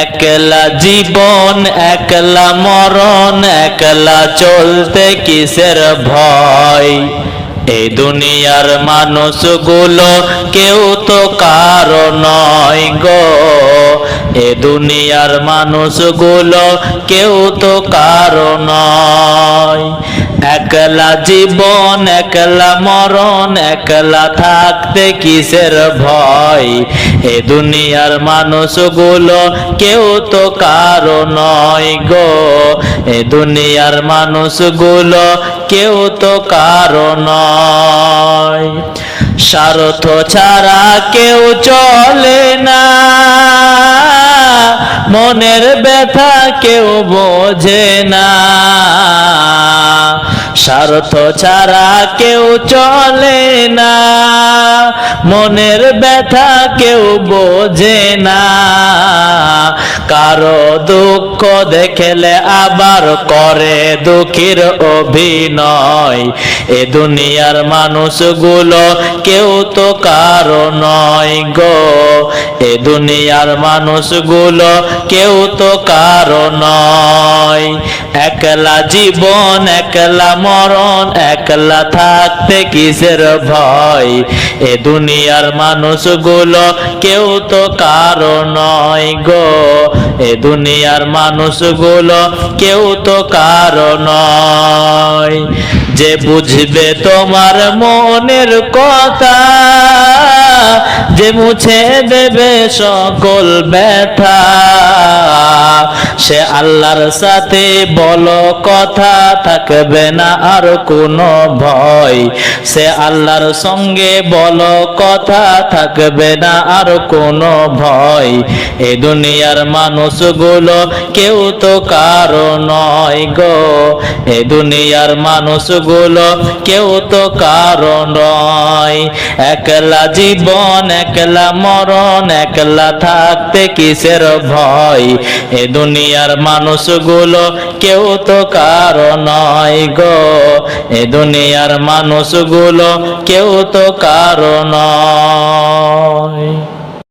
একলা জীবন, একলা মরণ, একলা চলতে কিসের ভয়? এই দুনিয়ার মানুষগুলো কেউ তো কারও নয় গো। এ দুনিয়ার মানুষগুলো কেউ তো কারও নয়। একলা জীবন, একলা মরণ, একলা থাকতে কিসের ভয়? এ দুনিয়ার মানুষগুলো কেউ তো কারও নয় গো। এ দুনিয়ার মানুষগুলো কেউ তো কারও নয়। স্বার্থ ছাড়া কেউ চলে না। মনের ব্যথা কেউ বোঝে না। স্বার্থ ছাড়া কেউ চলে না। মনের ব্যথা কেউ বোঝে না। কারও দুঃখ দেখলে আবার করে দুঃখের অভিনয়। এ দুনিয়ার মানুষগুলো কেউ তো কারও নয় গো। এ দুনিয়ার মানুষগুলো কেউ তো কারও নয়। একলা জীবন, একলা মরণ, একলা থাকতে কিসের ভয়? এ দুনিয়ার মানুষগুলো কেউ তো কারও নয় গো। এ দুনিয়ার মানুষগুলো কেউ তো কারও নয়। যে বুঝবে তোমার মনের কথা, যে মুছে দেবে সকল ব্যথা সে আল্লাহর সাথে বলো কথা থাকবে না আর কোনো ভয়। সে আল্লাহর সঙ্গে বলো কথা থাকবে না আর কোনো ভয়। এ দুনিয়ার মানুষগুলো কেউ তো কারও নয় গো। এ দুনিয়ার মানুষগুলো কেউ তো কারও নয়। একলা জীবন, একলা মরণ, একলা থাকতে কিসের ভয়? এ দুনিয়ার মানুষগুলো কেউ তো কারও নয় গো। এ দুনিয়ার মানুষগুলো কেউ তো কারও নয়।